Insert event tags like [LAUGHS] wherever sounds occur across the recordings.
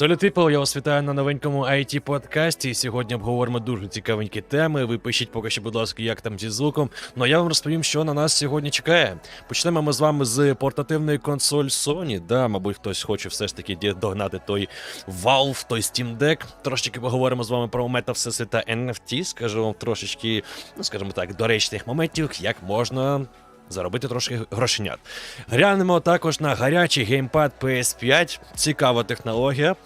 People, я вас вітаю на новенькому it подкасті. Сьогодні обговоримо дуже цікавенькі теми. Ви пишіть поки що, будь ласка, як там зі звуком. Ну а я вам розповім, що на нас сьогодні чекає. Почнемо ми з вами з портативної консоль Sony. Да, мабуть, хтось хоче все ж таки догнати той Valve, той Steam Deck. Трошечки поговоримо з вами про метавсеси та NFT. Скажу вам трошечки, ну скажімо так, доречних моментів, як можна заробити трошки грошенят. Глянемо також на гарячий геймпад PS5. Цікава технологія,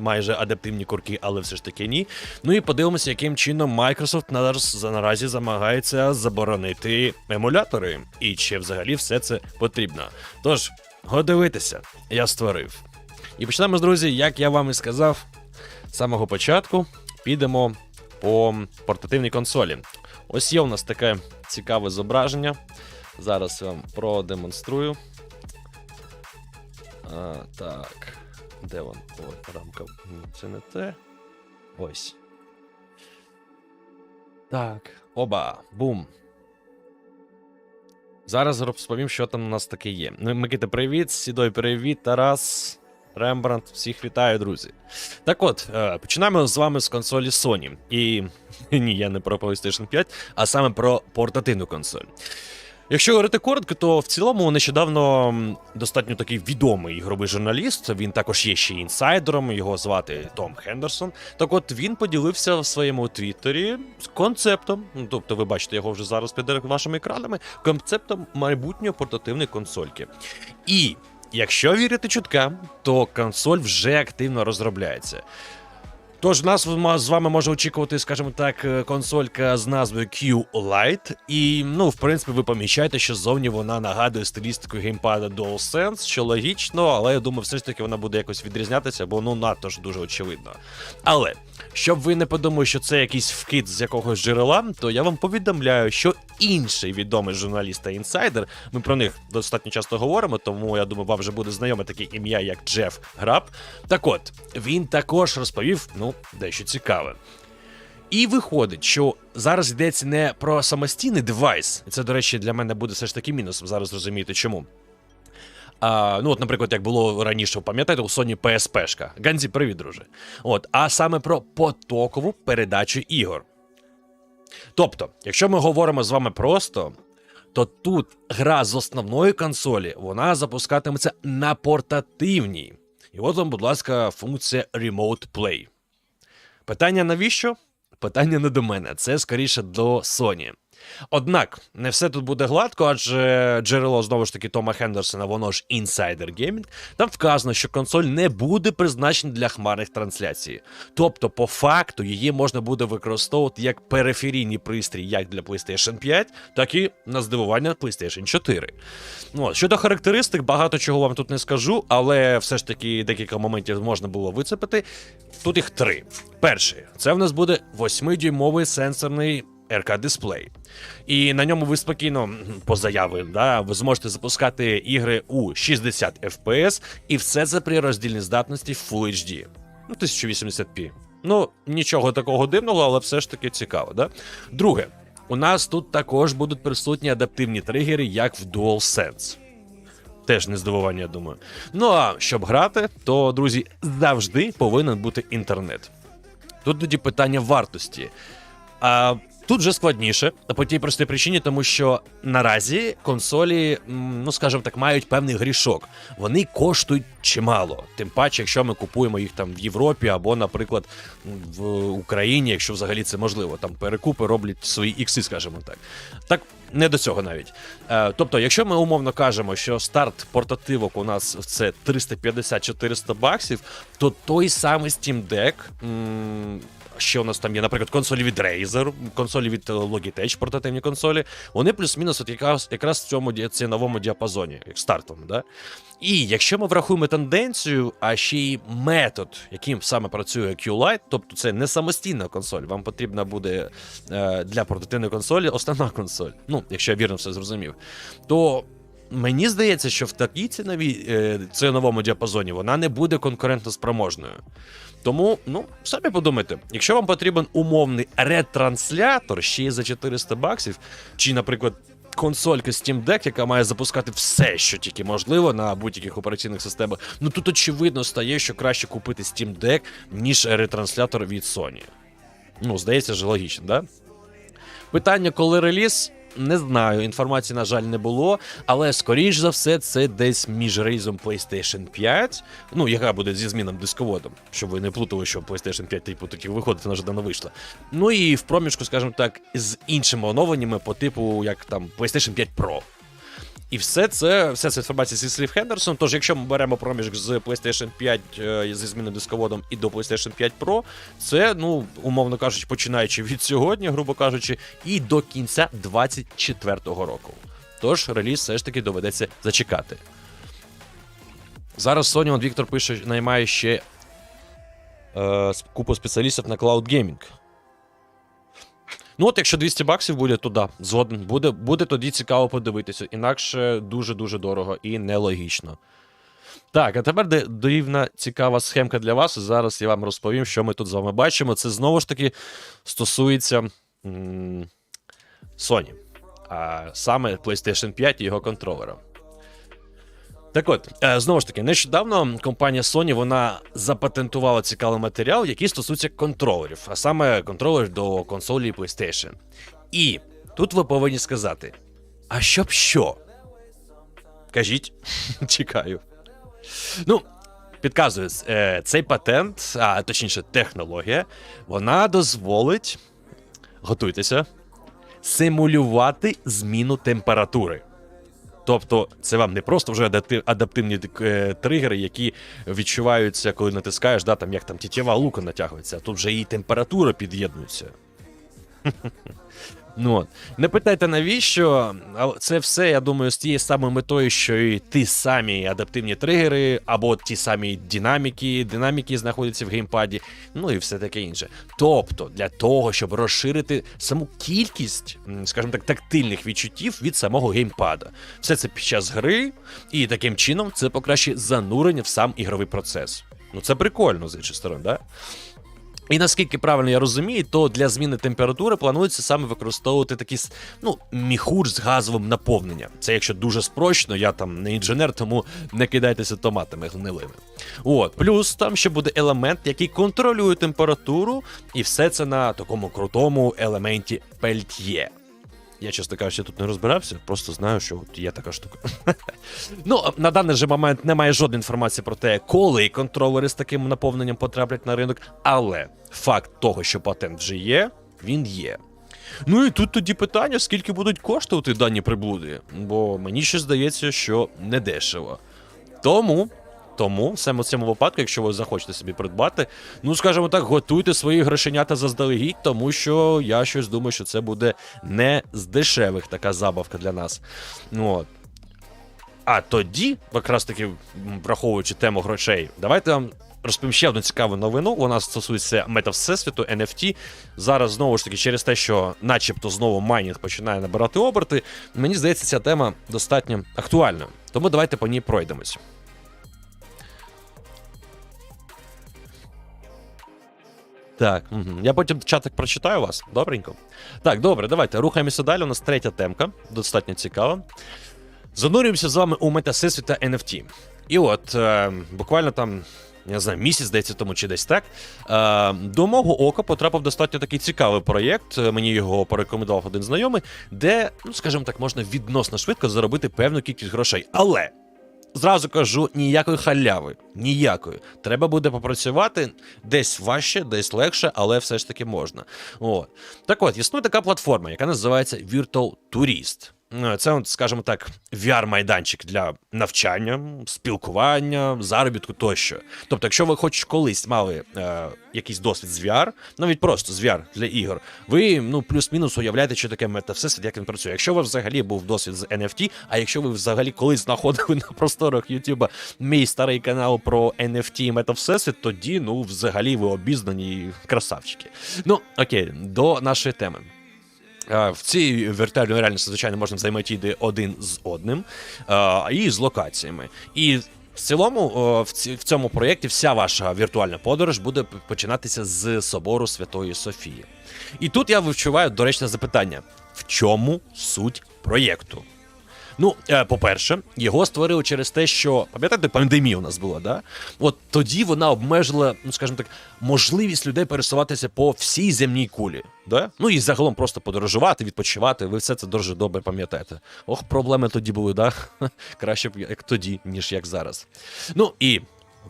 майже адаптивні курки, але все ж таки ні. Ну і подивимося, яким чином Microsoft наразі, замагається заборонити емулятори. І чи взагалі все це потрібно. Тож, годивитися, я створив. І почнемо, друзі, як я вам і сказав, з самого початку підемо по портативній консолі. Ось є у нас таке цікаве зображення. Зараз я вам продемонструю. А, так. Де вон? Ой, рамка. Це не те. Ось. Так. Оба. Бум. Зараз розповім, що там у нас таке є. Ну, Микита, привіт, Сідой, привіт, Тарас, Рембрандт, всіх вітаю, друзі. Так от, е, починаємо з вами з консолі Sony. І [LAUGHS] ні, я не про PlayStation 5, а саме про портативну консоль. Якщо говорити коротко, то в цілому нещодавно достатньо такий відомий ігровий журналіст. Він також є ще інсайдером. Його звати Том Хендерсон. Так от він поділився в своєму твіттері з концептом. Ну, тобто, ви бачите його вже зараз під вашими екранами. Концептом майбутньої портативної консольки. І якщо вірити чуткам, то консоль вже активно розробляється. Тож нас з вами може очікувати, скажімо так, е, консолька з назвою Q-Lite. І, ну, в принципі, ви помічаєте, що ззовні вона нагадує стилістику геймпада DualSense, що логічно, але я думаю, все ж таки вона буде якось відрізнятися, бо ну надто ж дуже очевидно. Але щоб ви не подумали, що це якийсь вкид з якогось джерела, то я вам повідомляю, що інший відомий журналіст та інсайдер, ми про них достатньо часто говоримо, тому я думаю, вам вже буде знайоме таке ім'я, як Джеф Граб. Так от, він також розповів, ну, дещо цікаве. І виходить, що зараз йдеться не про самостійний девайс. Це, до речі, для мене буде все ж таки мінусом. Зараз розумієте чому. А, ну, от, наприклад, як було раніше, пам'ятаєте, у Sony PSP-шка. Ганзі, привіт, друже. От, а саме про потокову передачу ігор. Тобто, якщо ми говоримо з вами просто, то тут гра з основної консолі вона запускатиметься на портативній. І от вам, будь ласка, функція Remote Play. Питання навіщо? Питання не до мене, це скоріше до Sony. Однак, не все тут буде гладко, адже джерело знову ж таки Тома Хендерсона, воно ж Insider Gaming, там вказано, що консоль не буде призначена для хмарних трансляцій. Тобто, по факту, її можна буде використовувати як периферійний пристрій як для PlayStation 5, так і на здивування PlayStation 4. Ну, щодо характеристик, багато чого вам тут не скажу, але все ж таки декілька моментів можна було вицепити. Тут їх три. Перший це в нас буде 8-дюймовий сенсорний РК-дисплей. І на ньому ви спокійно, по заяві, да, ви зможете запускати ігри у 60 FPS, і все це при роздільній здатності Full HD. Ну, 1080p. Ну, нічого такого дивного, але все ж таки цікаво, да? Друге, у нас тут також будуть присутні адаптивні тригери, як в DualSense. Теж не здивування, я думаю. Ну а щоб грати, то, друзі, завжди повинен бути інтернет. Тут тоді питання вартості. А тут вже складніше, по тій простій причині, тому що наразі консолі, ну скажімо так, мають певний грішок. Вони коштують чимало. Тим паче, якщо ми купуємо їх там в Європі або, наприклад, в Україні, якщо взагалі це можливо, там перекупи роблять свої ікси, скажімо так. Так, не до цього навіть. Е, тобто, якщо ми умовно кажемо, що старт портативок у нас це 350-400 баксів, то той самий Steam Deck. Ще у нас там є, наприклад, консолі від Razer, консолі від е, Logitech, портативні консолі. Вони плюс-мінус от якраз, якраз в цьому ціновому діапазоні, як стартовому. Да? І якщо ми врахуємо тенденцію, а ще й метод, яким саме працює Q-Lite, тобто це не самостійна консоль, вам потрібна буде е, для портативної консолі основна консоль. Ну, якщо я вірно все зрозумів, то. Мені здається, що в такій ціновій е, ціновому діапазоні вона не буде конкурентно спроможною. Тому, ну, самі подумайте, якщо вам потрібен умовний ретранслятор ще й за 400 баксів, чи, наприклад, консолька Steam Deck, яка має запускати все, що тільки можливо на будь-яких операційних системах. Ну тут очевидно стає, що краще купити Steam Deck, ніж ретранслятор від Sony. Ну, здається ж, логічно, да? Питання, коли реліз, не знаю. Інформації, на жаль, не було. Але скоріш за все, це десь між рейзом PlayStation 5, ну, яка буде зі змінним дисководом, щоб ви не плутали, що PlayStation 5, типу, таки виходить, вона вже давно вийшла. Ну і в проміжку, скажімо так, з іншими оновленнями по типу, як там PlayStation 5 Pro. І все це, вся ця інформація зі слів Хендерсон. Тож, якщо ми беремо проміжок з PlayStation 5 е, зі змінним дисководом і до PlayStation 5 Pro, це, ну, умовно кажучи, починаючи від сьогодні, грубо кажучи, і до кінця 2024 року. Тож реліз все ж таки доведеться зачекати. Зараз Sony, Віктор пише, наймає ще е, купу спеціалістів на Cloud Gaming. Ну, от якщо 200 баксів буде, то да, згоден. Буде, буде тоді цікаво подивитися. Інакше дуже-дуже дорого і нелогічно. Так, а тепер дивна цікава схемка для вас. Зараз я вам розповім, що ми тут з вами бачимо. Це знову ж таки стосується Sony, а саме PlayStation 5 і його контролера. Так от, е, знову ж таки, нещодавно компанія Sony вона запатентувала цікавий матеріал, який стосується контролерів, а саме контролер до консолі PlayStation. І тут ви повинні сказати: а щоб що? Кажіть, [LAUGHS] чекаю. Ну, підказую, е, цей патент, а точніше, технологія, вона дозволить, готуйтеся, симулювати зміну температури. Тобто, це вам не просто вже адаптивні е, тригери, які відчуваються, коли натискаєш, да, там, як там тітєва лука натягується, а тут вже і температура під'єднується. Ну, от. Не питайте навіщо, але це все, я думаю, з тією самою метою, що і ті самі адаптивні тригери, або ті самі динаміки, динаміки знаходяться в геймпаді, ну і все таке інше. Тобто, для того, щоб розширити саму кількість, скажімо так, тактильних відчуттів від самого геймпада. Все це під час гри, і таким чином це покращить занурення в сам ігровий процес. Ну це прикольно з іншої сторони, да? І наскільки правильно я розумію, то для зміни температури планується саме використовувати такий ну, міхур з газовим наповненням. Це якщо дуже спрощено, я там не інженер, тому не кидайтеся томатами гнилими. От, плюс там ще буде елемент, який контролює температуру, і все це на такому крутому елементі пельт'є. Я, чесно кажучи, тут не розбирався, просто знаю, що от є така штука. [LAUGHS] ну, на даний же момент немає жодної інформації про те, коли контролери з таким наповненням потраплять на ринок, але факт того, що патент вже є, він є. Ну і тут тоді питання, скільки будуть коштувати дані приблуди, бо мені ще здається, що не дешево. Тому. Тому саме в цьому випадку, якщо ви захочете собі придбати, ну скажімо так, готуйте свої грошенята заздалегідь, тому що я щось думаю, що це буде не з дешевих така забавка для нас. Ну, От. А тоді, якраз таки враховуючи тему грошей, давайте вам розповім ще одну цікаву новину. Вона стосується мета Всесвіту, NFT. Зараз знову ж таки, через те, що начебто знову майнінг починає набирати оберти, мені здається, ця тема достатньо актуальною. Тому давайте по ній пройдемось. Так, угу. я потім чатик прочитаю вас. Добренько. Так, добре, давайте рухаємося далі. У нас третя темка, достатньо цікава. Занурюємося з вами у метасесвіт та NFT. І от, е, буквально там, я знаю, місяць, здається, тому чи десь так. Е, до мого ока потрапив достатньо такий цікавий проєкт. е, Мені його порекомендував один знайомий, де, ну скажімо так, можна відносно швидко заробити певну кількість грошей. Але Зразу кажу, ніякої халяви. Ніякої. Треба буде попрацювати десь важче, десь легше, але все ж таки можна. От. Так от, існує така платформа, яка називається Virtual Tourist. Е, Це, скажімо так, VR-майданчик для навчання, спілкування, заробітку тощо. Тобто, якщо ви хоч колись мали е, якийсь досвід з VR, навіть просто з VR для ігор, ви ну плюс-мінус уявляєте, що таке метавсесвіт, як він працює. Якщо вас взагалі був досвід з NFT, а якщо ви взагалі колись знаходили [LAUGHS] на просторах Ютуба мій старий канал про NFT і метавсесвіт, тоді ну взагалі ви обізнані красавчики. Ну окей, до нашої теми. В цій віртуальній реальності, звичайно, можна взаємодіяти один з одним і з локаціями. І в цілому, в цьому проєкті вся ваша віртуальна подорож буде починатися з собору Святої Софії. І тут я відчуваю доречне запитання: в чому суть проєкту. Ну, е, по-перше, його створили через те, що пам'ятаєте, пандемія у нас була, да? От тоді вона обмежила, ну скажімо так, можливість людей пересуватися по всій земній кулі. Да? Ну і загалом просто подорожувати, відпочивати. Ви все це дуже добре пам'ятаєте. Ох, проблеми тоді були, да? [LAUGHS] Краще б як тоді, ніж як зараз. Ну і.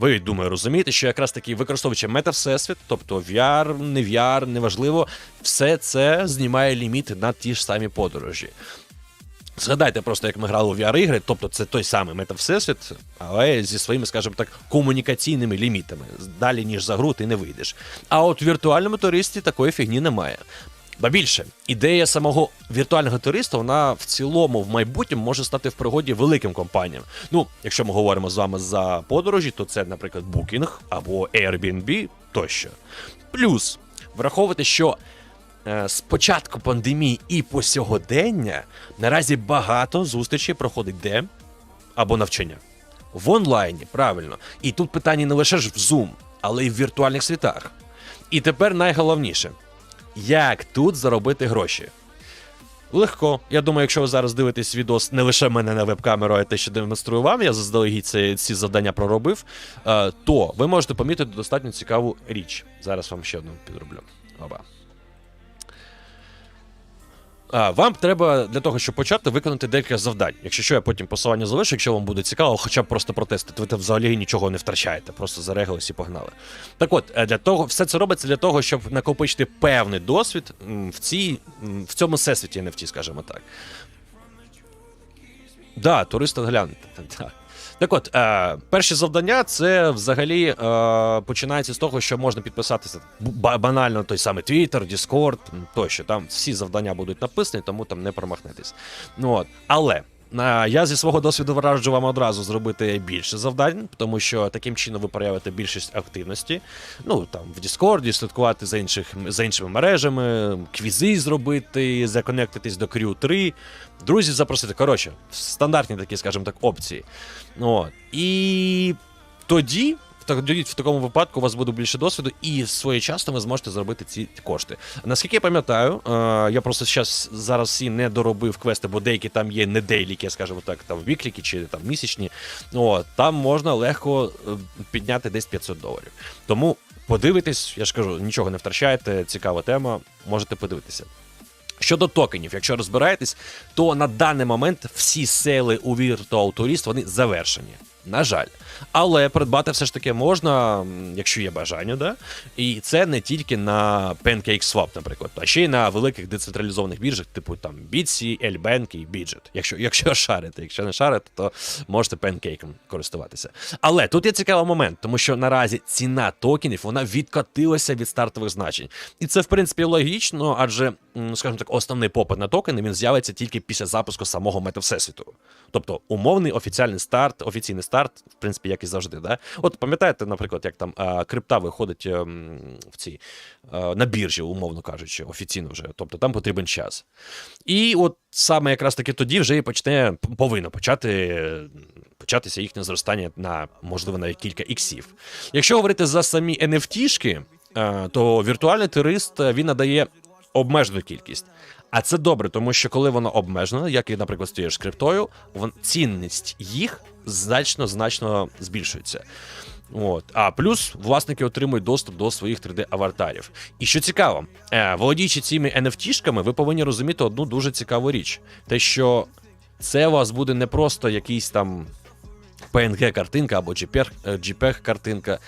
Ви думаю, розумієте, що якраз таки використовуючи мета-всесвіт, тобто VR, не VR, неважливо, все це знімає ліміти на ті ж самі подорожі. Згадайте просто, як ми грали у VR-ігри, тобто це той самий мета-всесвіт, але зі своїми, скажімо так, комунікаційними лімітами. Далі, ніж за гру, ти не вийдеш. А от в віртуальному туристі такої фігні немає. Ба більше, ідея самого віртуального туриста, вона в цілому в майбутньому може стати в пригоді великим компаніям. Ну, якщо ми говоримо з вами за подорожі, то це, наприклад, Booking або Airbnb тощо. Плюс, враховувати, що з початку пандемії і по сьогодення наразі багато зустрічей проходить де або навчання. В онлайні, правильно. І тут питання не лише ж в Zoom, але й в віртуальних світах. І тепер найголовніше: як тут заробити гроші? Легко. Я думаю, якщо ви зараз дивитесь відос не лише мене на веб-камеру, а те, що демонструю вам, я заздалегідь ці, ці завдання проробив, е, то ви можете помітити достатньо цікаву річ. Зараз вам ще одну підроблю. Оба. А, вам треба для того, щоб почати, виконати декілька завдань. Якщо що, я потім посилання залишу, якщо вам буде цікаво, хоча б просто протестити, ви там взагалі нічого не втрачаєте, просто зарегались і погнали. Так от, е, для того, все це робиться для того, щоб накопичити певний досвід в, цій, в цьому всесвіті NFT, скажімо так. Да, туриста гляньте. Так. [LAUGHS] Так от, е, перші завдання це взагалі е, починається з того, що можна підписатися банально той самий Twitter, Discord тощо. Там всі завдання будуть написані, тому там не промахнетесь. Ну от. Але. Я зі свого досвіду вражу вам одразу зробити більше завдань, тому що таким чином ви проявите більшість активності. Ну там в Діскорді, слідкувати за інших за іншими мережами, квізи зробити, законектитись до Крю 3, друзів запросити. Коротше, стандартні такі, скажімо так, опції. От. І тоді. Тоді в такому випадку у вас буде більше досвіду, і своєчасно ви зможете зробити ці кошти. Наскільки я пам'ятаю, е, я просто зараз зараз всі не доробив квести, бо деякі там є не дейліки, скажімо так, там вікліки чи там місячні. От, там можна легко е, підняти десь 500 доларів. Тому подивитесь, я ж кажу, нічого не втрачаєте, цікава тема, можете подивитися. Щодо токенів, якщо розбираєтесь, то на даний момент всі сели у Virtual Tourist вони завершені. На жаль. Але придбати все ж таки можна, якщо є бажання, да? І це не тільки на PancakeSwap, наприклад, а ще й на великих децентралізованих біржах, типу там Bitsy, L-Bank і Bidget. Якщо, якщо шарите, якщо не шарите, то можете Pancake користуватися. Але тут є цікавий момент, тому що наразі ціна токенів вона відкотилася від стартових значень. І це, в принципі, логічно, адже, скажімо так, основний попит на токени він з'явиться тільки після запуску самого метавсесвіту. Тобто умовний офіціальний старт, офіційний старт, в принципі, як і завжди. Да? От пам'ятаєте, наприклад, як там а, крипта виходить ем, в цій а, на біржі, умовно кажучи, офіційно вже. Тобто там потрібен час. І от саме якраз таки тоді вже і почне повинно почати. е, Початися їхнє зростання на можливо навіть кілька іксів. Якщо говорити за самі NFT-шки, е, то віртуальний турист е, він надає обмежену кількість. А це добре, тому що коли воно обмежено, як і, наприклад, з криптою, вон, цінність їх значно значно збільшується. От. А плюс власники отримують доступ до своїх 3D-аватарів. І що цікаво, е, володіючи цими NFT-шками, ви повинні розуміти одну дуже цікаву річ: те, що це у вас буде не просто якийсь там PNG-картинка або JPEG-картинка.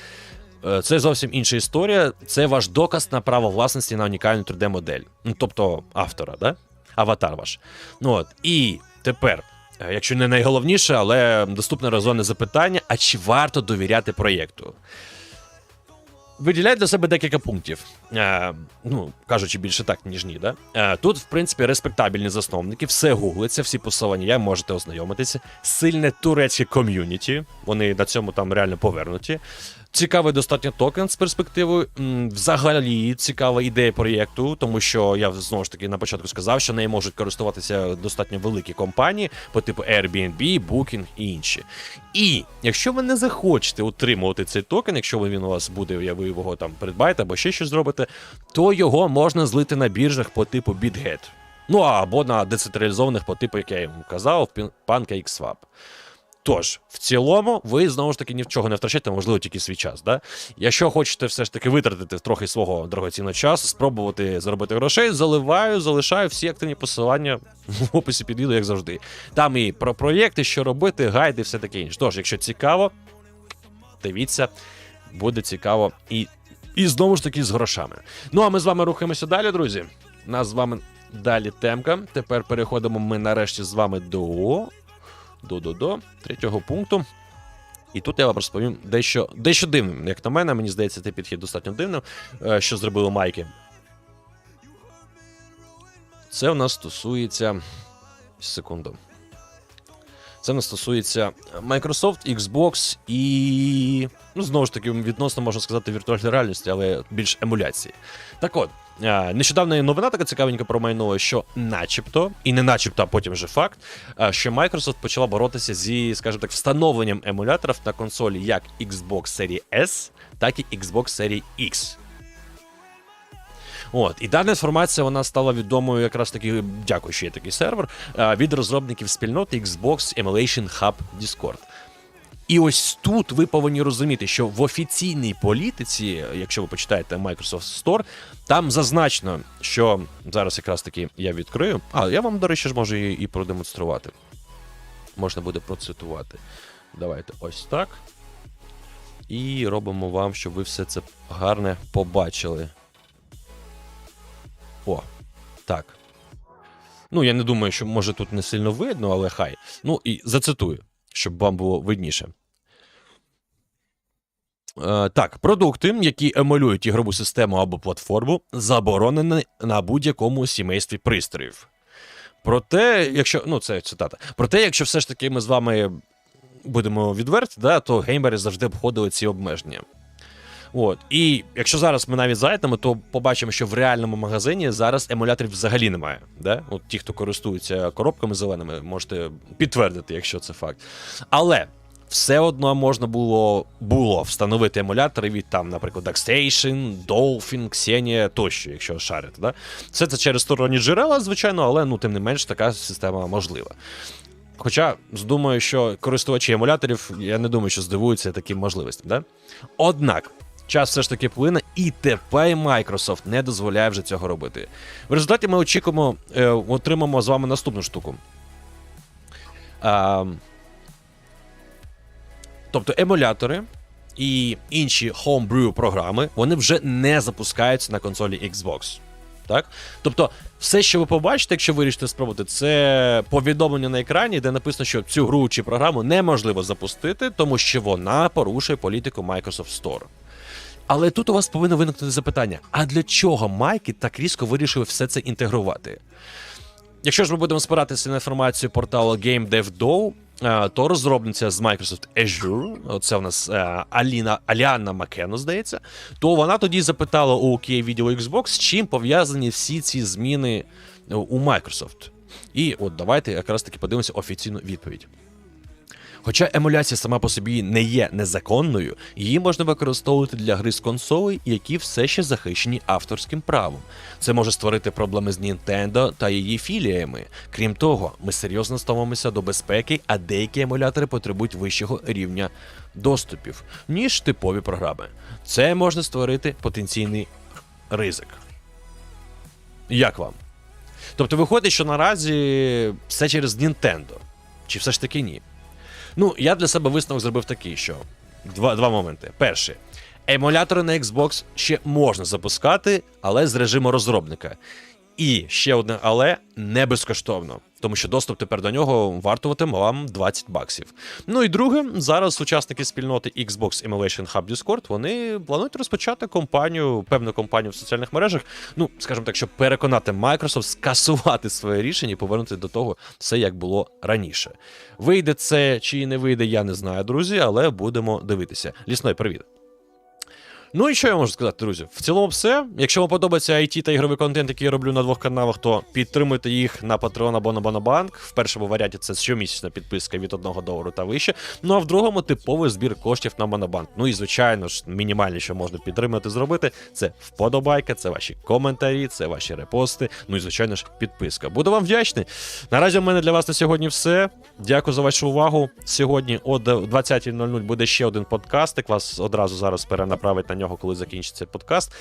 Е, Це зовсім інша історія. Це ваш доказ на право власності на унікальну 3D-модель. Ну, тобто автора, да? аватар ваш. Ну, от. І тепер, е, якщо не найголовніше, але доступне резонне запитання: а чи варто довіряти проєкту? Виділяють для себе декілька пунктів. Е, ну, кажучи більше так, ніж ні. Да? Е, тут, в принципі, респектабельні засновники, все гуглиться, всі посилання можете ознайомитися. Сильне турецьке ком'юніті, вони на цьому там реально повернуті. Цікавий достатньо токен з перспективою. Взагалі цікава ідея проєкту, тому що я знову ж таки на початку сказав, що нею можуть користуватися достатньо великі компанії по типу Airbnb, Booking і інші. І якщо ви не захочете утримувати цей токен, якщо він у вас буде, я ви його там придбаєте або ще щось зробите, то його можна злити на біржах по типу BitGet. Ну або на децентралізованих по типу, як я йому казав, PancakeSwap. Тож, в цілому, ви знову ж таки ні в чого не втрачаєте, можливо, тільки свій час. Да? Якщо хочете все ж таки витратити трохи свого дорогоцінного часу, спробувати заробити грошей, заливаю, залишаю всі активні посилання в описі під відео, як завжди. Там і про проєкти, що робити, гайди, все таке інше. Тож, якщо цікаво, дивіться, буде цікаво і, і знову ж таки з грошами. Ну а ми з вами рухаємося далі, друзі. Нас з вами далі темка. Тепер переходимо ми нарешті з вами до. До, до, до третього пункту. І тут я вам розповім дещо, дещо дивним, як на мене, мені здається, цей підхід достатньо дивним, е, що зробили майки. Це у нас стосується. Секунду. Це у нас стосується Microsoft, Xbox і. Ну, знову ж таки, відносно можна сказати, віртуальної реальності, але більш емуляції. Так от, нещодавно новина така цікавенька про майно, що начебто, і не начебто, а потім вже факт, що Microsoft почала боротися зі, скажімо так, встановленням емуляторів на консолі як Xbox Series S, так і Xbox Series X. От, і дана інформація вона стала відомою якраз таки, дякую, що є такий сервер, від розробників спільноти Xbox Emulation Hub Discord. І ось тут ви повинні розуміти, що в офіційній політиці, якщо ви почитаєте Microsoft Store, там зазначено, що зараз якраз таки я відкрию. А, я вам, до речі, ж можу і, і продемонструвати. Можна буде процитувати. Давайте ось так. І робимо вам, щоб ви все це гарне побачили. О, так. Ну, я не думаю, що може тут не сильно видно, але хай. Ну і зацитую, щоб вам було видніше. Е, так, продукти, які емулюють ігрову систему або платформу, заборонені на будь-якому сімействі пристроїв. Проте, якщо. Ну, це цитата. Проте, якщо все ж таки ми з вами будемо відверті, да, то геймери завжди обходили ці обмеження. От. І якщо зараз ми навіть зайдемо, то побачимо, що в реальному магазині зараз емуляторів взагалі немає. Да? От ті, хто користуються коробками зеленими, можете підтвердити, якщо це факт. Але все одно можна було було встановити емулятори від там, наприклад, DuckStation, Dolphin, Xenia тощо, якщо шарити. Да? Все це через сторонні джерела, звичайно, але ну, тим не менш така система можлива. Хоча думаю, що користувачі емуляторів, я не думаю, що здивуються таким можливостям. Да? Однак. Час все ж таки плине, і тепер Microsoft не дозволяє вже цього робити. В результаті ми очікуємо, е, отримаємо з вами наступну штуку. А, тобто емулятори і інші homebrew програми вони вже не запускаються на консолі Xbox. Так? Тобто, все, що ви побачите, якщо вирішите спробувати, це повідомлення на екрані, де написано, що цю гру чи програму неможливо запустити, тому що вона порушує політику Microsoft Store. Але тут у вас повинно виникнути запитання: а для чого майки так різко вирішили все це інтегрувати? Якщо ж ми будемо спиратися на інформацію порталу GameDevDow, е, то розробниця з Microsoft Azure, це у нас е, Аліна Аліана Макено, здається, то вона тоді запитала у Video Xbox, з чим пов'язані всі ці зміни е, у Microsoft. І от давайте якраз таки подивимося офіційну відповідь. Хоча емуляція сама по собі не є незаконною, її можна використовувати для гри з консолей, які все ще захищені авторським правом. Це може створити проблеми з Nintendo та її філіями. Крім того, ми серйозно ставимося до безпеки, а деякі емулятори потребують вищого рівня доступів, ніж типові програми. Це може створити потенційний ризик. Як вам? Тобто виходить, що наразі все через Nintendo. Чи все ж таки ні? Ну, я для себе висновок зробив такий, що два, два моменти. Перший. Емулятори на Xbox ще можна запускати, але з режиму розробника. І ще одне, але не безкоштовно, тому що доступ тепер до нього вартуватиме вам 20 баксів. Ну і друге, зараз учасники спільноти Xbox Emulation Hub Discord вони планують розпочати компанію, певну компанію в соціальних мережах. Ну, скажімо так, щоб переконати Microsoft скасувати своє рішення і повернути до того все, як було раніше. Вийде це чи не вийде, я не знаю, друзі, але будемо дивитися. Лісной, привіт. Ну і що я можу сказати, друзі? В цілому все. Якщо вам подобається IT та ігровий контент, який я роблю на двох каналах, то підтримуйте їх на Patreon або на Монобанк. В першому варіанті це щомісячна підписка від 1 долару та вище. Ну а в другому типовий збір коштів на Монобанк. Ну і звичайно ж, мінімальне, що можна підтримати, зробити, це вподобайка, це ваші коментарі, це ваші репости. Ну і звичайно ж, підписка. Буду вам вдячний. Наразі в мене для вас на сьогодні все. Дякую за вашу увагу. Сьогодні о 20.00 буде ще один подкастик. Вас одразу зараз перенаправить на нього, коли закінчиться подкаст.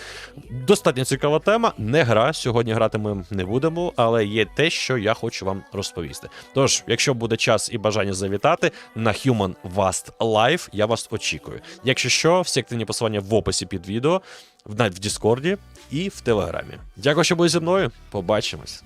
Достатньо цікава тема. Не гра. Сьогодні грати ми не будемо, але є те, що я хочу вам розповісти. Тож, якщо буде час і бажання завітати на Human Vast Live, я вас очікую. Якщо що, всі активні посилання в описі під відео, навіть в Діскорді і в Телеграмі. Дякую, що були зі мною. Побачимось.